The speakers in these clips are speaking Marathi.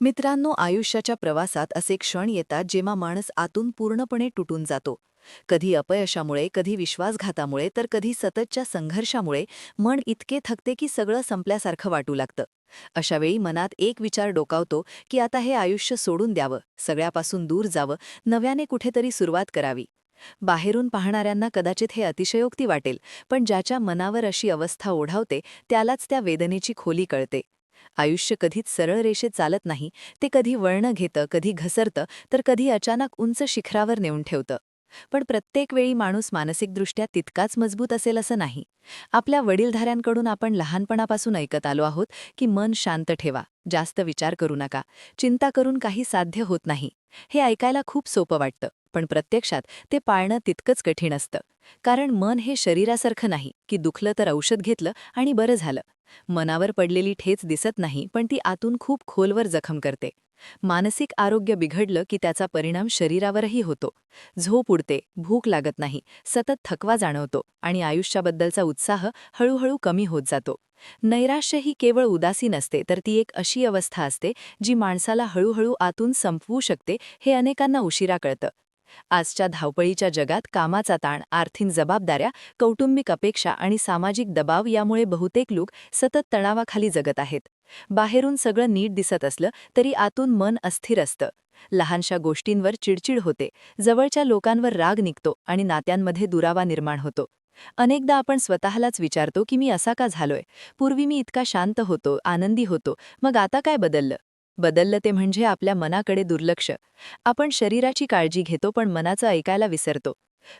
मित्रांनो आयुष्याच्या प्रवासात असे क्षण येतात जेव्हा माणूस आतून पूर्णपणे तुटून जातो. कधी अपयशामुळे कधी विश्वासघातामुळे तर कधी सततच्या संघर्षामुळे मन इतके थकते की सगळं संपल्यासारखं वाटू लागतं. अशावेळी मनात एक विचार डोकावतो की आता हे आयुष्य सोडून द्यावं सगळ्यापासून दूर जावं नव्याने कुठेतरी सुरुवात करावी. बाहेरून पाहणाऱ्यांना कदाचित हे अतिशयोक्ती वाटेल पण ज्याच्या मनावर अशी अवस्था ओढावते त्यालाच त्या वेदनेची खोली कळते. आयुष्य कधीच सरळ रेषेत चालत नाही ते कधी वळणं घेतं कधी घसरतं तर कधी अचानक उंच शिखरावर नेऊन ठेवतं. पण प्रत्येक वेळी माणूस मानसिकदृष्ट्या तितकाच मजबूत असेल असं नाही. आपल्या वडीलधाऱ्यांकडून आपण लहानपणापासून ऐकत आलो आहोत की मन शांत ठेवा जास्त विचार करू नका चिंता करून काही साध्य होत नाही. हे ऐकायला खूप सोपं वाटतं. पण प्रत्यक्षात ते पाळणं तितकंच कठीण असतं. कारण मन हे शरीरासारखं नाही की दुखलं तर औषध घेतलं आणि बरं झालं. मनावर पडलेली ठेच दिसत नाही पण ती आतून खूप खोलवर जखम करते. मानसिक आरोग्य बिघडलं की त्याचा परिणाम शरीरावरही होतो. झोप उडते भूक लागत नाही सतत थकवा जाणवतो आणि आयुष्याबद्दलचा उत्साह हळूहळू कमी होत जातो. नैराश्य ही केवळ उदासी नसते तर ती एक अशी अवस्था असते जी माणसाला हळूहळू आतून संपवू शकते हे अनेकांना उशिरा कळतं. आजच्या धावपळीच्या जगात कामाचा ताण आर्थिक जबाबदाऱ्या कौटुंबिक अपेक्षा आणि सामाजिक दबाव यामुळे बहुतेक लोक सतत तणावाखाली जगत आहेत. बाहेरून सगळं नीट दिसत असलं तरी आतून मन अस्थिर असतं. लहानशा गोष्टींवर चिडचिड होते जवळच्या लोकांवर राग निघतो आणि नात्यांमध्ये दुरावा निर्माण होतो. अनेकदा आपण स्वतःलाच विचारतो की मी असा का झालोय? पूर्वी मी इतका शांत होतो आनंदी होतो मग आता काय बदललं? बदललं ते म्हणजे आपल्या मनाकडे दुर्लक्ष. आपण शरीराची काळजी घेतो पण मनाचं ऐकायला विसरतो.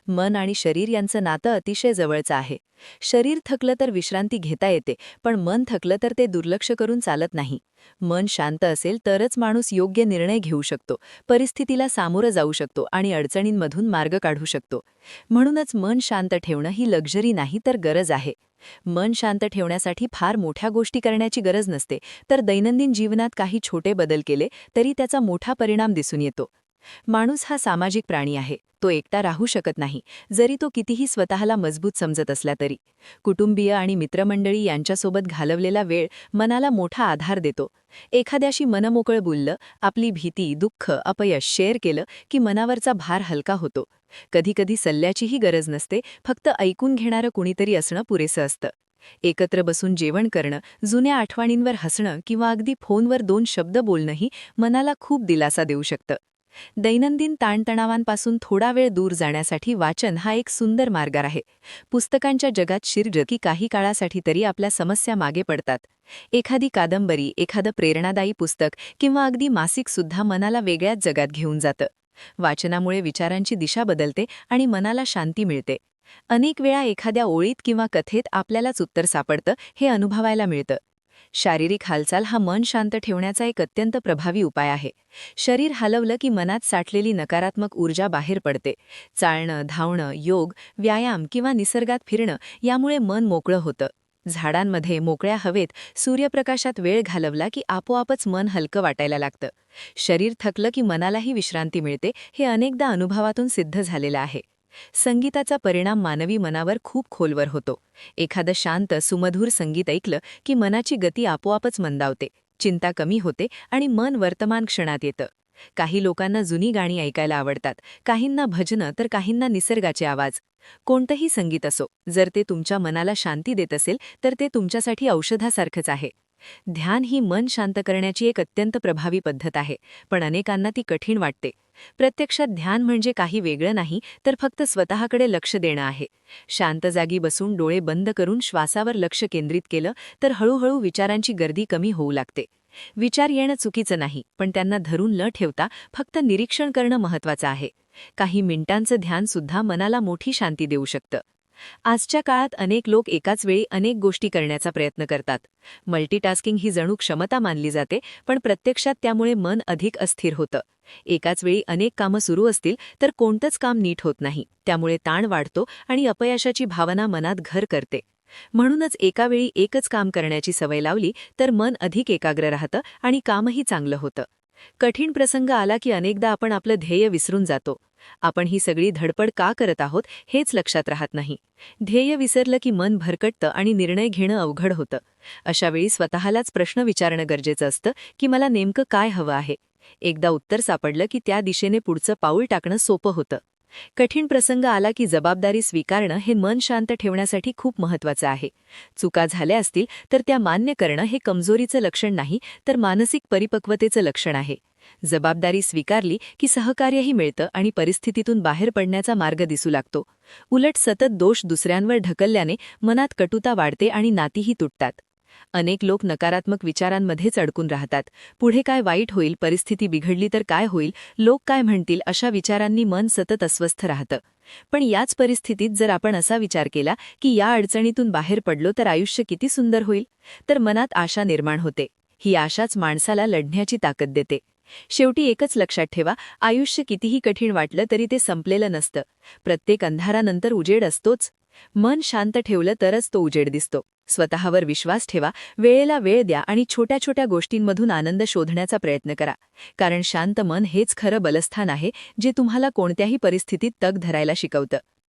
मन आणि शरीर यांचं नातं अतिशय जवळचं आहे. शरीर थकलं तर विश्रांती घेता येते पण मन थकलं तर ते दुर्लक्ष करून चालत नाही. मन शांत असेल तरच माणूस योग्य निर्णय घेऊ शकतो परिस्थितीला सामोरं जाऊ शकतो आणि अडचणींमधून मार्ग काढू शकतो. म्हणूनच मन शांत ठेवणं ही लक्झरी नाही तर गरज आहे. मन शांत ठेवण्यासाठी फार मोठ्या गोष्टी करण्याची गरज नसते. तर दैनंदिन जीवनात काही छोटे बदल केले तरी त्याचा मोठा परिणाम दिसून येतो. माणूस हा सामाजिक प्राणी आहे. तो एकटा राहू शकत नाही जरी तो कितीही स्वतःला मजबूत समजत असला तरी. कुटुंबीय आणि मित्रमंडळी यांच्यासोबत घालवलेला वेळ मनाला मोठा आधार देतो. एखाद्याशी मनमोकळ बोललं आपली भीती दुःख अपयश शेअर केलं की मनावरचा भार हलका होतो. कधीकधी सल्ल्याचीही गरज नसते फक्त ऐकून घेणारं कुणीतरी असणं पुरेसं असतं. एकत्र बसून जेवण करणं जुन्या आठवणींवर हसणं किंवा अगदी फोनवर दोन शब्द बोलणंही मनाला खूप दिलासा देऊ शकतं. दैनंदिन ताणतणावांपासून थोडा वेळ दूर जाण्यासाठी वाचन हा एक सुंदर मार्ग आहे. पुस्तकांच्या जगात शिरज की काही काळासाठी तरी आपल्या समस्या मागे पडतात. एखादी कादंबरी एखादं प्रेरणादायी पुस्तक किंवा अगदी मासिक सुद्धा मनाला वेगळ्याच जगात घेऊन जातं. वाचनामुळे विचारांची दिशा बदलते आणि मनाला शांती मिळते. अनेक वेळा एखाद्या ओळीत किंवा कथेत आपल्यालाच उत्तर सापडतं हे अनुभवायला मिळतं. शारीरिक हालचाल हा मन शांत ठेवण्याचा एक अत्यंत प्रभावी उपाय आहे. शरीर हलवलं की मनात साठलेली नकारात्मक ऊर्जा बाहेर पडते. चालणं धावणं योग व्यायाम किंवा निसर्गात फिरणं यामुळे मन मोकळं होतं. झाडांमध्ये मोकळ्या हवेत सूर्यप्रकाशात वेळ घालवला की आपोआपच मन हलकं वाटायला लागतं. शरीर थकलं की मनालाही विश्रांती मिळते हे अनेकदा अनुभवातून सिद्ध झालेलं आहे. संगीताचा परिणाम मानवी मनावर खूप खोलवर होतो. एखादं शांत सुमधूर संगीत ऐकलं की मनाची गती आपोआपच मंदावते चिंता कमी होते आणि मन वर्तमान क्षणात येतं. काही लोकांना जुनी गाणी ऐकायला आवडतात काहींना भजनं तर काहींना निसर्गाचे आवाज. कोणतंही संगीत असो जर ते तुमच्या मनाला शांती देत असेल तर ते तुमच्यासाठी औषधासारखंच आहे. ध्यान ही मन शांत करण्याची एक अत्यंत प्रभावी पद्धत आहे पण अनेकांना ती कठीण वाटते. प्रत्यक्षात ध्यान म्हणजे काही वेगळं नाही तर फक्त स्वतःकडे लक्ष देणं आहे. शांत जागी बसून डोळे बंद करून श्वासावर लक्ष केंद्रित केलं तर हळूहळू विचारांची गर्दी कमी होऊ लागते. विचार येणं चुकीचं नाही पण त्यांना धरून न ठेवता फक्त निरीक्षण करणं महत्वाचं आहे. काही मिनिटांचं ध्यान सुद्धा मनाला मोठी शांती देऊ शकतं. आजच्या काळात अनेक लोक एकाच वेळी अनेक गोष्टी करण्याचा प्रयत्न करतात. मल्टीटास्किंग ही जणू क्षमता मानली जाते पण प्रत्यक्षात त्यामुळे मन अधिक अस्थिर होतं. एकाच वेळी अनेक कामं सुरू असतील तर कोणतंच काम नीट होत नाही. त्यामुळे ताण वाढतो आणि अपयशाची भावना मनात घर करते. म्हणूनच एकावेळी एकच काम करण्याची सवय लावली तर मन अधिक एकाग्र राहतं आणि कामही चांगलं होतं. कठीण प्रसंग आला की अनेकदा आपण आपलं ध्येय विसरून जातो. आपण ही सगळी धडपड का करत आहोत हेच लक्षात राहत नाही. ध्येय विसरलं की मन भरकटतं आणि निर्णय घेणं अवघड होतं. अशावेळी स्वतःलाच प्रश्न विचारणं गरजेचं असतं की मला नेमकं काय हवं आहे. एकदा उत्तर सापडलं की त्या दिशेने पुढचं पाऊल टाकणं सोपं होतं. कठीण प्रसंग आला की जबाबदारी स्वीकारणं हे मन शांत ठेवण्यासाठी खूप महत्वाचं आहे. चुका झाल्या असतील तर त्या मान्य करणं हे कमजोरीचं लक्षण नाही तर मानसिक परिपक्वतेचं लक्षण आहे. जबाबदारी स्वीकारली की सहकार्यही मिळतं आणि परिस्थितीतून बाहेर पडण्याचा मार्ग दिसू लागतो. उलट सतत दोष दुसऱ्यांवर ढकलल्याने मनात कटुता वाढते आणि नातीही तुटतात. अनेक लोक नकारात्मक विचारांमध्येच अडकून राहतात. पुढे काय वाईट होईल परिस्थिती बिघडली तर काय होईल लोक काय म्हणतील अशा विचारांनी मन सतत अस्वस्थ राहतं. पण याच परिस्थितीत जर आपण असा विचार केला की या अडचणीतून बाहेर पडलो तर आयुष्य किती सुंदर होईल? तर मनात आशा निर्माण होते. ही आशाच माणसाला लढण्याची ताकद देते. शेवटी एकच लक्षात ठेवा आयुष्य कितीही कठीण वाटलं तरी ते संपलेलं नसतं. प्रत्येक अंधारानंतर उजेड असतोच. मन शांत ठेवलं तरच तो उजेड दिसतो. स्वतःवर विश्वास ठेवा वेळेला वेळ द्या आणि छोट्या छोट्या गोष्टींमधून आनंद शोधण्याचा प्रयत्न करा. कारण शांत मन हेच खरं बलस्थान आहे जे तुम्हाला कोणत्याही परिस्थितीत तग धरायला शिकवतं.